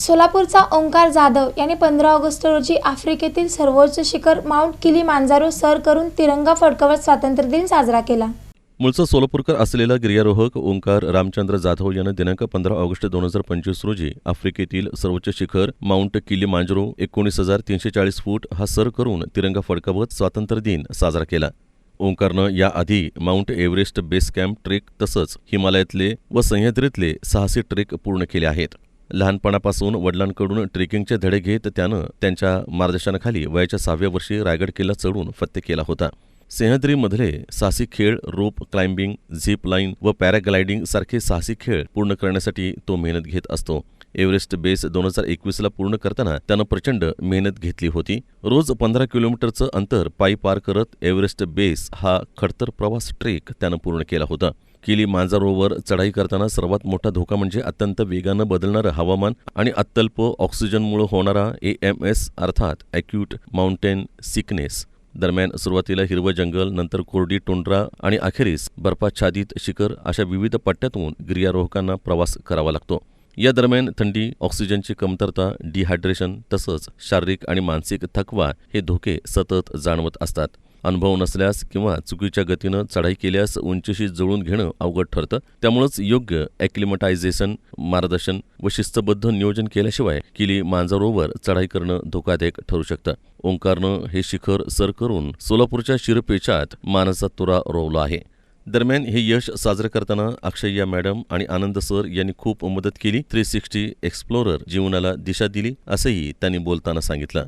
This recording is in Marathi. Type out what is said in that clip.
सोलापूरचा ओंकार जाधव यांनी पंधरा ऑगस्ट रोजी आफ्रिकेतील सर्वोच्च शिखर माउंट किली मांजारो सर करून तिरंगा फडकवत स्वातंत्र्य दिन साजरा केला. मूळचा सोलापूरकर असलेला गिर्यारोहक ओंकार रामचंद्र जाधव यानं दिनांक पंधरा ऑगस्ट दोन हजार पंचवीस रोजी आफ्रिकेतील सर्वोच्च शिखर माउंट किलीमांजरो एकोणीस हजार तीनशे चाळीस फूट हा सर करून तिरंगा फडकावत स्वातंत्र्य दिन साजरा केला. ओंकारनं याआधी Mount Everest base camp trek तसंच हिमालयातले व सह्याद्रीतले साहसी ट्रेक पूर्ण केले आहेत. लहानपणापासून वडिलांकडून ट्रेकिंगचे धडे घेत त्यानं त्यांच्या मार्गदर्शनाखाली वयाच्या सहाव्या वर्षी रायगड किल्ला चढून फत्ते केला होता. सह्याद्रीमधले साहसी खेळ रोप क्लाइम्बिंग झिप लाईन व पॅराग्लायडिंग सारखे साहसी खेळ पूर्ण करण्यासाठी तो मेहनत घेत असतो. एव्हरेस्ट बेस दोन हजार एकवीसला पूर्ण करताना त्यानं प्रचंड मेहनत घेतली होती. रोज पंधरा किलोमीटरचं अंतर पायी पार करत एव्हरेस्ट बेस हा खडतर प्रवास ट्रेक त्यानं पूर्ण केला होता. किली मांजारोवर चढाई करताना सर्वात मोठा धोका म्हणजे अत्यंत वेगानं बदलणारं हवामान आणि अत्यल्प ऑक्सिजनमुळे होणारा ए एम एस अर्थात अॅक्यूट माउंटेन सिकनेस. दरम्यान सुरुवातीला हिरवं जंगल नंतर कोरडी टुंड्रा आणि अखेरीस बर्फाच्छादित शिखर अशा विविध पट्ट्यातून गिर्यारोहकांना प्रवास करावा लागतो. या दरम्यान थंडी ऑक्सिजनची कमतरता डिहायड्रेशन तसंच शारीरिक आणि मानसिक थकवा हे धोके सतत जाणवत असतात. अनुभव नसल्यास किंवा चुकीच्या गतीनं चढाई केल्यास उंचीशी जुळून घेणं अवघड ठरतं. त्यामुळंच योग्य ॲक्लिमटायझेशन मार्गदर्शन व शिस्तबद्ध नियोजन केल्याशिवाय किली मांजरोवर चढाई करणं धोकादायक ठरू शकतं. ओंकारनं हे शिखर सर करून सोलापूरच्या शिरपेचात मानसा तुरा रोवला आहे. दरम्यान हे यश साजरं करताना अक्षय्या मॅडम आणि आनंद सर यांनी खूप मदत केली. थ्री सिक्स्टी एक्सप्लोरर जीवनाला दिशा दिली असंही त्यांनी बोलताना सांगितलं.